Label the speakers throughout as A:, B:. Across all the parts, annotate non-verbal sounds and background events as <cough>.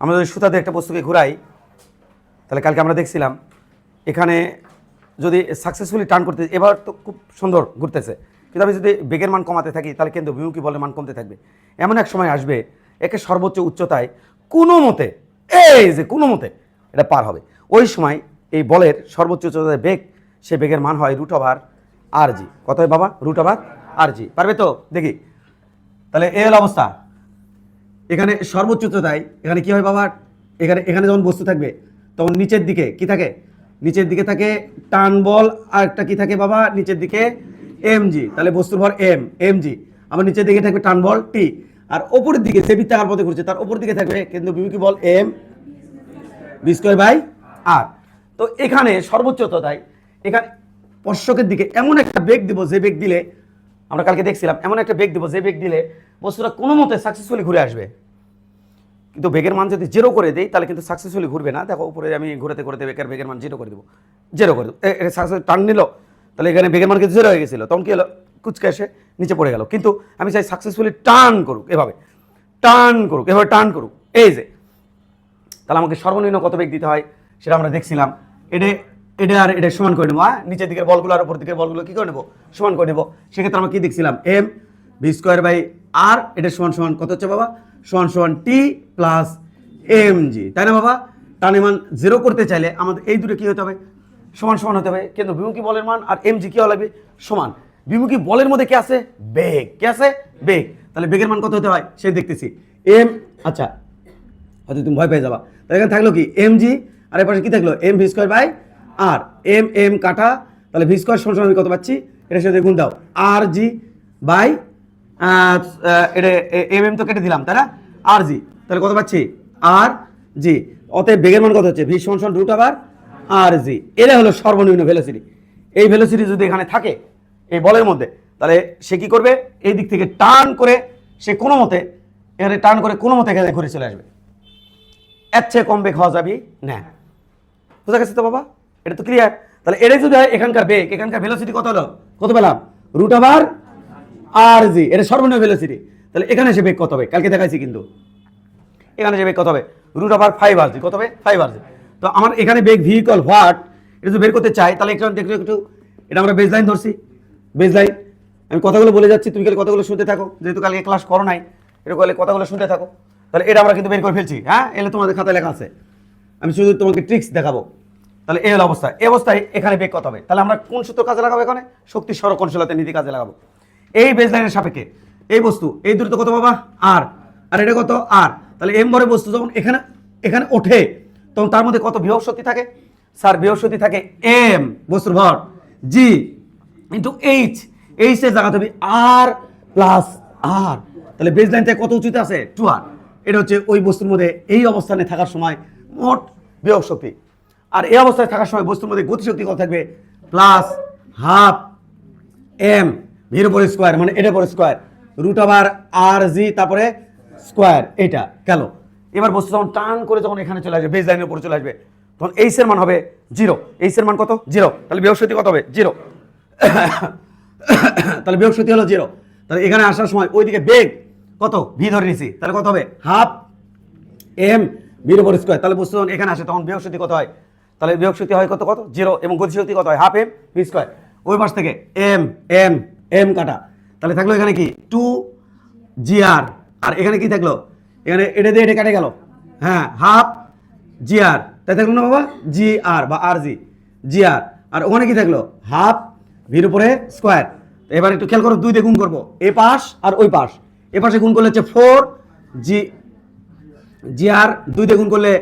A: আমরা যদি সুতাতে একটা বস্তুকে ঘুরাই, তাহলে কালকে আমরা দেখছিলাম, এখানে যদি সাকসেসফুলি টার্ন করতে, এবার তো খুব সুন্দর ঘুরতেছে। কিন্তু আমি যদি বেগের মান কমাতে থাকি, তাহলে কিন্তু বিমুখী বলের মান কমতে থাকবে? এমন এক সময় আসবে, একে সর্বোচ্চ উচ্চতায় কোনো মতে, এই যে কোনো মতে এটা পার হবে। ওই সময় এই বলের সর্বোচ্চ উচ্চতায় বেগ, সে বেগের মান হয় রুট ওভার আর জি কত হয় বাবা? রুট ওভার আর জি পারবে তো? দেখি। তাহলে এই হলো অবস্থা। এখানে সর্বোচ্চ উচ্চতায় এখানে কি হয় বাবা? এখানে এখানে যখন বস্তু থাকবে, তখন নিচের দিকে কি থাকে? নিচের দিকে থাকে টান বল, আর একটা কি থাকে বাবা? নিচের দিকে এম জি তাহলে বস্তুর ভর এম এম জি আবার নিচের দিকে থাকবে টান বল, টি। আর ওপরের দিকে যে বৃত্তাকার পথে ঘুরছে, তার ওপর দিকে থাকবে কিন্তু বিমুখী বল M V square by R. তো এখানে সর্বোচ্চ উচ্চতায় এখানে স্পর্শকের দিকে এমন একটা বেগ দিব, যে বেগ দিলে, আমরা কালকে দেখছিলাম, এমন একটা বেগ দিব, যে বেগ দিলে বস্তুটা কোনো মতে সাকসেসফুলি ঘুরে আসবে। কিন্তু বেগের মান যদি জিরো করে দেই, তাহলে কিন্তু সাকসেসফুলি ঘুরবে না। দেখো, উপরে আমি ঘুরেতে ঘুরেতে বেকার, বেগের মান জিরো করে দেবো। জিরো করে দেবো। সাকসেস টান নিল, তাহলে এখানে বেগের মান কিন্তু জিরো হয়ে গেছিল। তখন কি হলো? কুচকে এসে নিচে পড়ে গেল। কিন্তু আমি চাই সাকসেসফুলি টার্ন করুক, এভাবে। টার্ন করুক, এভাবে টার্ন করুক। এই যে, তাহলে আমাকে সর্বনিম্ন কত বেগ দিতে হয় সেটা আমরা দেখছিলাম। এটা এটা আর এটা সমান করে নেব হ্যাঁ? নিচের দিকের বলগুলো আর উপর দিকের বলগুলো কী করে নেব? সমান করে নেব। সেক্ষেত্রে আমরা কী দেখছিলাম? M V square by R এটা সমান সমান কত হচ্ছে বাবা? সমান সমান টি প্লাস এম জি তাই না বাবা? টানের মান জিরো করতে চাইলে আমাদের এই দুটো কী হতে হবে? সমান সমান হতে হবে। কিন্তু বিমুখী বলের মান আর এম জি কী লাগবে? সমান। বিমুখী বলের মধ্যে কি আছে? বেগ। কি আছে? বেগ। তাহলে বেগের মান কত হতে হয়? সে দেখতেছি। এম আচ্ছা। হয়তো তুমি ভয় পেয়ে যাবা। তাহলে এখানে থাকল কি? এম জি আর এপাশে কি থাকল? M V square by R M M কাটা। তাহলে ভি স্কোয়ার সমান সমান আমি কত পাচ্ছি? এটার সাথে গুণ দাও। আর জি বাই এটা এম এম তো কেটে দিলাম, তাই না? আর জি, তাহলে কত পাচ্ছি? আর জি, অতএব বেগের মান কত হচ্ছে? ভি সমান সমান রুট আবার আর জি। এটা হলো সর্বনিম্ন ভেলোসিটি এই ভেলোসিটি যদি এখানে থাকে, এই বলের মধ্যে, তাহলে সে কি করবে? এই দিক থেকে টার্ন করে সে কোনো মতে, এখানে টার্ন করে কোনো মতে এখানে ঘুরে চলে আসবে। এর কম বেগ হওয়া যাবে না। বুঝা গেছে তো বাবা? এটা তো ক্লিয়ার তাহলে এটাই যদি হয়, এখানকার বেগ, এখানকার ভেলোসিটি কত হলো? কত পেলাম? রুট আবার আর জি, এটা সর্বনিম্ন ভেলোসিটি তাহলে এখানে এসে বেগ কত হবে? কালকে দেখাইছি কিন্তু। এখানে যে বেগ কত হবে? রুট আবার ফাইভ আর জি কত হবে? ফাইভ আর জি তো আমার এখানে বেগ ভেহিকল হোয়াট এটা যদি বের করতে চাই, তাহলে একটু দেখতে একটু। এটা আমরা বেজ লাইন ধরছি। বেজ লাইন আমি কথাগুলো বলে যাচ্ছি, তুমি কালে কথাগুলো শুনতে থাকো। যেহেতু কালকে ক্লাস করো নাই, এটা করলে কথাগুলো শুনতে থাকো। তাহলে এটা আমরা কিন্তু বের করে ফেলছি হ্যাঁ? এলে তোমাদের খাতায় লেখা আছে। আমি শুধু তোমাকে ট্রিক্স দেখাবো। তাহলে এই হলো অবস্থা। এই অবস্থায় এখানে বেগ কত হবে? তাহলে আমরা কোন সূত্র কাজে লাগাবো এখানে? শক্তি সরকনশীলতা নীতি কাজে লাগাবো। এই বেজ লাইনের সাপেক্ষে। এই বস্তু, এই দূরত্ব কত বাবা? আর আর এটা কত? আর তাহলে এম ভরে বস্তু যখন এখানে এখানে ওঠে, তখন তার মধ্যে কত বিভব শক্তি থাকে? স্যার বিভব শক্তি থাকে এম বস্তুর ভর জি ইন্টু এইচ এইচ এর জায়গা হবে আর প্লাস আর তাহলে বেজ লাইন থেকে কত উচিত আছে? টু আর এটা হচ্ছে ওই বস্তুর মধ্যে এই অবস্থানে থাকার সময় মোট বিভব শক্তি। আর এই অবস্থায় থাকার সময় বস্তুর মধ্যে গতিশক্তি কত থাকবে? প্লাস হাফ এম ভির উপর স্কোয়ার মানে এটা পর স্কোয়ার রুট আবার আর জি তারপরে স্কোয়ার এটা গেল। এবার বস্তু যখন টান করে যখন এখানে চলে আসবে বেজ লাইনের উপরে চলে আসবে, তখন এইসের মান হবে জিরো এইসের মান কত? জিরো তাহলে বৃহস্পতি কত হবে? জিরো <coughs> তাহলে বৃহস্পতি হলো জিরো তাহলে এখানে আসার সময় ওইদিকে বেগ কত? ভি ধরে নিছি। তাহলে কত হবে? হাফ এম ভির উপর স্কোয়ার তাহলে বস্তু যখন এখানে আসে, তখন বৃহস্পতি কত হয়? তাহলে বৃহস্পতি হয় কত কত? জিরো এবং গতিশক্তি কত হয়? হাফ এম ভি স্কোয়ার ওই পাশ থেকে এম এম এম কাটা। তাহলে থাকল এখানে কি? টু জি আর এখানে কি থাকল? এখানে এটা দিয়ে এটা কেটে গেল। হ্যাঁ হাফ জি আর তাই থাকল না বাবা? জি আর বা আর জি জি আর ওখানে কি থাকল? হাফ ভির উপরে স্কোয়ার। এবার একটু খেয়াল করো, দুই দিয়ে গুণ করব। এ পাশ আর ওই পাশ। এ পাশে গুণ করলে হচ্ছে ফোর জি, জিআর। দুই দ্বিগুণ করলে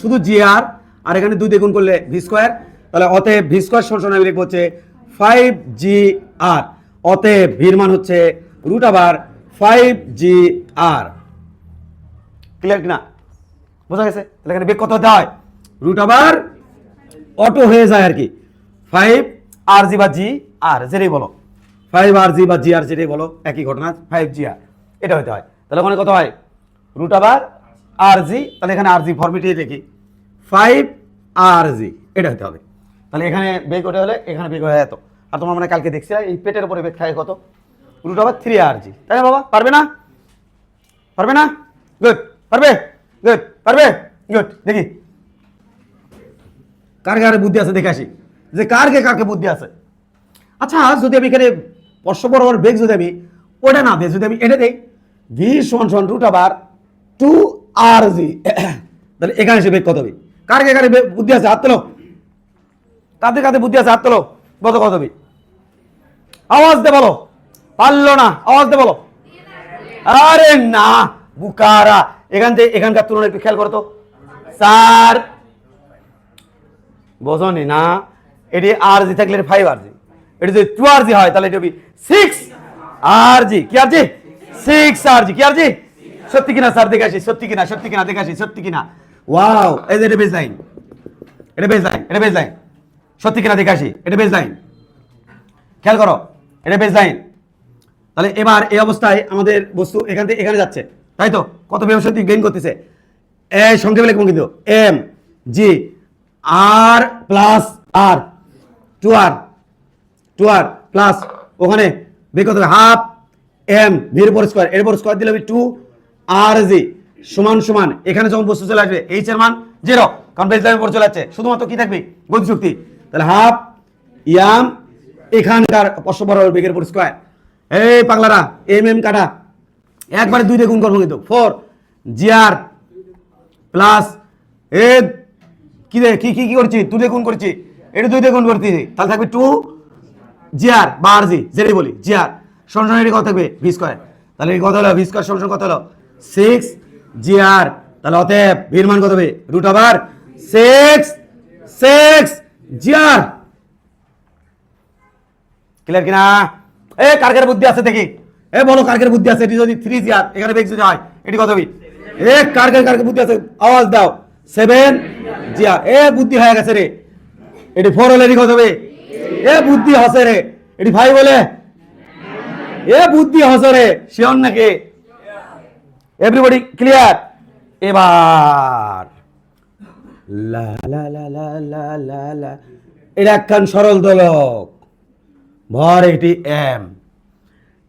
A: শুধু জিআর। আর এখানে দুই দ্বিগুণ করলে ভি স্কোয়ার। তাহলে অতএব ভি স্কোয়ার সমান আমি লিখব হচ্ছে ফাইভ জি আর অতএব ভির মান হচ্ছে রুট আবার ফাইভ জি আর ক্লিয়ার কিনা? বোঝা গেছে? তাহলে এখানে বেগ কত হতে হয়? রুট আবার অটো হয়ে যায় আর কি। ফাইভ আর জি বা জি আর যেটাই বলো। ফাইভ আর জি বা জি আর যেটাই বলো, একই ঘটনা ফাইভ জি আর এটা হতে হয়। তাহলে ওখানে কত হয়? রুট আবার আর জি তাহলে এখানে আর জি ফর্মেটি লিখি ফাইভ আর জি এটা হতে হবে। তাহলে এখানে বেগ ওটা হলে? এখানে বেগ হয়ে যেত আর তোমার মানে কালকে দেখছি, এই পেটের উপরে বেগ খায় কত? রুট আবার থ্রি আর জি তাই না বাবা? পারবে না? পারবে না? গুড পারবে? গুড পারবে? গুড দেখি। কার কার বুদ্ধি আছে দেখে আসি। যে কার কে কার কে বুদ্ধি আছে? আচ্ছা যদি আমি এখানে বর্ষ বরাবর বেগ যদি আমি ওটা না দিই, যদি আমি এটা দেই ভি সমান সমান রুট আবার টু আর জি তাহলে এখানে সে বেগ কত হবে? কার কে কার বুদ্ধি আছে? হাত তোলো। কাদের কাদের বুদ্ধি আছে? হাত তোলো। কত কত হবে আওয়াজ দে বলো। পারল না। আওয়াজ দে বলো। আরে না, বুকারা। এখান থেকে এখানকার তুলনায় একটু খেয়াল করো তো। বোঝনি না। এটি আর জি থাকলে ফাইভ আর জি এটি যদি টু আর জি হয়, তাহলে এটি সিক্স আর জি কি আর জি সিক্স আর জি কি আর জি সত্যি কিনা স্যার? দেখে আসি। সত্যি কিনা? সত্যি কিনা? দেখে আসি। সত্যি কিনা? ওয়াও এই যে এটা বেজ লাইন এটা বেজ লাইন এটা বেজ লাইন সত্যি কিনা দেখে আসি এটা বেজ লাইন খেয়াল করো, এটা বেজ লাইন তাহলে এবার এই অবস্থায় আমাদের বস্তু এখান থেকে এখানে যাচ্ছে। তাই তো? কত ব্যবসায়িক গেইন করতেছে? এ, সংক্ষেপে লিখব কিন্তু। M G R plus R two R two R plus ওখানে বের করতে হবে। হাফ এম ভির উপর স্কোয়ার এর উপর স্কোয়ার দিলে হবে টু আর জি সমান সমান। এখানে যখন বস্তু চলে আসবে এইচ এর মান জিরো কারণ বেস লাইনের উপর চলে যাচ্ছে শুধুমাত্র কি থাকবে? গতি শক্তি তাহলে হাফ, ইয়াম এখানকার পশ্চ বরাবর বেগের উপর স্কোয়ার এই পাগলারা, এম এম কাটা। একবারে দুই গুণ করব কিন্তু। ফোর জিআর প্লাস এ কি রে, কি কি কি করছি? দুই গুণ করছি। এটা দুই গুণ করছি। তাহলে থাকবে টু জিআর বা আর জি, যেটাই বলি জিআর সমান এটি কত থাকবে? ভি স্কোয়ার তাহলে কত হলো? ভি স্কোয়ার সমান কত হলো? সিক্স জিআর তাহলে অতএব ভির মান কত হবে? রুট আবার সিক্স সিক্স জিআর ক্লিয়ার কিনা? এ কারকের বুদ্ধি আছে দেখি। এ, বলো কারকের বুদ্ধি আছে, এটি যদি থ্রি জিআর এখানে বেগ যদি হয় এটি কত হবে এ কারকের কারকের বুদ্ধি আছে, আওয়াজ দাও। সেভেন জিআর এ, বুদ্ধি হয়ে গেছে রে। এটি ফোর হলে এটি কত হবে এ, বুদ্ধি হসে রে। এটি ফাইভ বলে এ, বুদ্ধি হসে রে। শিওর নাকি? এভরিবডি ক্লিয়ার এবার লা লা লা লা লা লা লা। এটা একখান সরল দোলক। ভর এটি এম।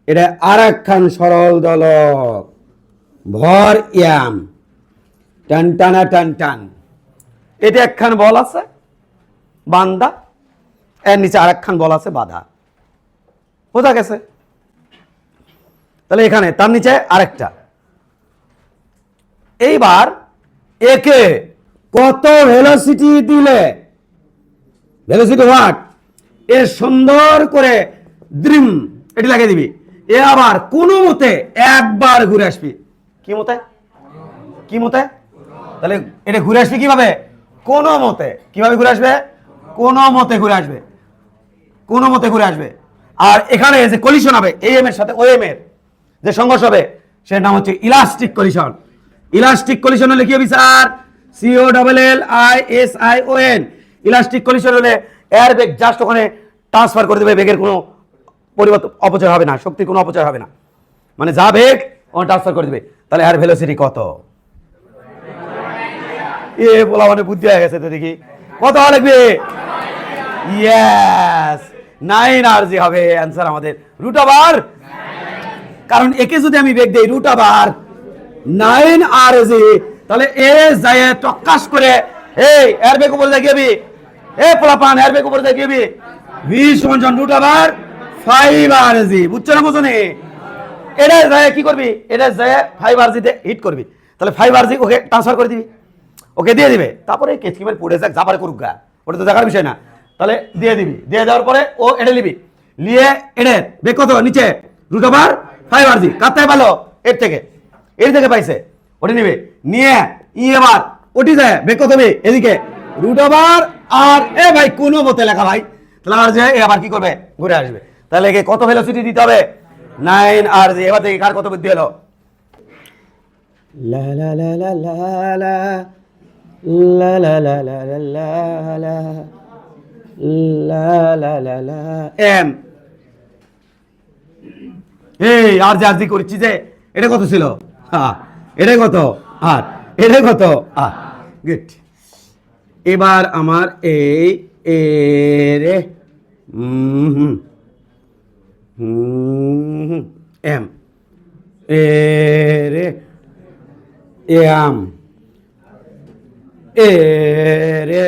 A: এটা আর একখান সরল দোলক। ভর ইয়াম। টান, টানা, টান টান। এটা একখান বল আছে, বান্দা। এর নিচে আর একখান বল আছে, বাধা। বোঝা গেছে? তাহলে এখানে, তার নিচে আরেকটা। এইবার একে কত ভেলোসিটি দিলে? ভেলোসিটি হোয়াট এ সুন্দর করে দ্রিম এটি লাগিয়ে দিবি। এ আবার কোনো মতে একবার ঘুরে আসবি। কি মতে? কি মতে? তাহলে এটা ঘুরে আসবে কীভাবে? কোনো মতে। কীভাবে ঘুরে আসবে? কোনো মতে ঘুরে আসবে। কোনো মতে ঘুরে আসবে। আর এখানে যে কলিশন হবে এই এম এর সাথে ও এম এর যে সংঘর্ষ হবে সের নাম হচ্ছে ইলাস্টিক কলিশন ইলাস্টিক কলিশন হলে কি হবে sir? C O double L I S I O N elastic collision হলে এয়ার বেগ জাস্ট ওখানে ট্রান্সফার করে দেবে বেগের কোনো পরিবর্তন অপচয় হবে না, শক্তির কোনো অপচয় হবে না। মানে যা বেগ ওখানে ট্রান্সফার করে দেবে। তাহলে এয়ার ভেলোসিটি কত? এ বলা মানে বুদ্ধি হয়ে গেছে তো দেখি। কত লাগবে? ইয়েস নাইন আর জি হবে অ্যান্সার আমাদের। রুট আবার কারণ একে যদি আমি বেগ দেই রুট আবার নাইন আর জি তাহলে এ যায় টক্কাস করে, এই এর বেগ উপরে দেখিয়ে এ পোলাপান এর বেগ উপরে দেখিয়ে ভি সমান সমান রুট জি বুঝছ না বুঝো? এটা যায় কি করবি? এটা যায় ফাইভ আর জিতে হিট করবি। তাহলে ফাইভ আর জি ওকে ট্রান্সফার করে দিবি। ওকে দিয়ে দিবে। তারপরে কেচকিমের পড়ে যাক যাবার করুক গা। ওটা তো দেখার বিষয় না। তাহলে দিয়ে দিবি। দিয়ে দেওয়ার পরে ও এড়ে নিবি। নিয়ে এড়ে বেগ কত? নিচে। Root over five R G কাত্তায় ভালো? এর থেকে। এর থেকে পাইছে। ওটি নিবে নিয়ে ই এবার ওটি যায় বেগ কত হবে এদিকে রুট ওভার আর এ ভাই কোনো মতে লেখা ভাই তাহলে আর যে এ আবার কি করবে ঘুরে আসবে তাহলে একে কত ভেলোসিটি দিতে হবে নাইন আর জি এবার দেখি কার কত বুদ্ধি হলো লা লা লা লা লা লা লা লা লা লা লা লা লা লা লা লা এম এই আর যে আরজি করছি যে এটা কত ছিল হ্যাঁ এটা কত? আট। এটা কত? আট। গুড এবার আমার এই এ, রে এম। এ, রে এম এ, রে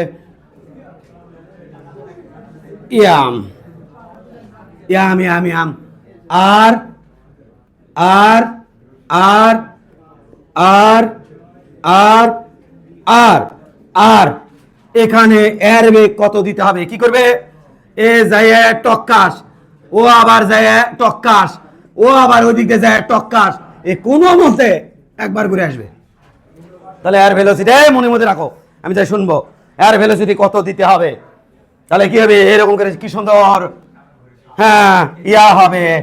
A: ইয়াম ইয়াম ইয়াম ইয়াম আর আর আর আর আর আর আর। এখানে এর বেগ কত দিতে হবে? কি করবে? এ যায় টক্কাস, ও আবার যায় টক্কাস, ও আবার ওদিকে যায় টক্কাস। এ কোনো মতে একবার ঘুরে আসবে? তাহলে এয়ার ভেলোসিটি মনে মধ্যে রাখো। আমি তাই শুনব। এয়ার ভেলোসিটি কত দিতে হবে? তাহলে কি হবে? এরকম করে কি সুন্দর? হ্যাঁ ইয়া হবে।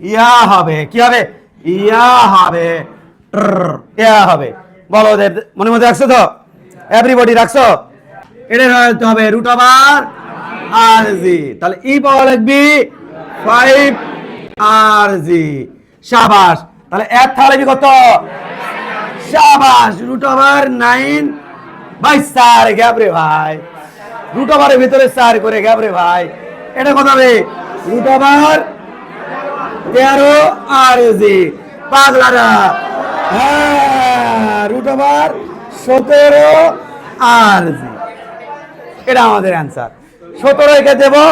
A: ইয়া হবে। কি হবে? ইয়া হবে। হবে। বলো ওদের মনে মধ্যে রাখছো তো? এভরিবডি রাখছো? এটা হবে রুট ওভার আর জি তাহলে ই পাওয়া লাগবে ফাইভ আর জি সাবাস। তাহলে এক থাকলে কত? শাবাশ রুট ওভার নাইন ভাই স্যার গ্যাবরে ভাই। রুট ওভারের ভিতরে স্যার করে গ্যাবরে ভাই। এটা কত হবে? রুট ওভার তেরো আর জি পাগলারা। হ্যাঁ রুট সতেরো আর এটা আমাদের অ্যান্সার সতেরো একে দেবো,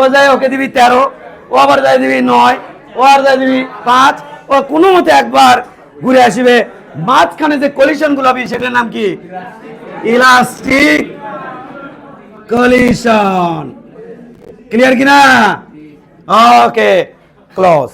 A: ও যায় ওকে দিবি তেরো, ও আবার যায় দিবি নয়, ও আর যায় দিবি পাঁচ, ও কোনো মতে একবার ঘুরে আসবে। মাঝখানে যে কলিশনগুলো হবে, সেটার নাম কি? ইলাস্টিক কলিশন ক্লিয়ার কিনা? ওকে ক্লোজ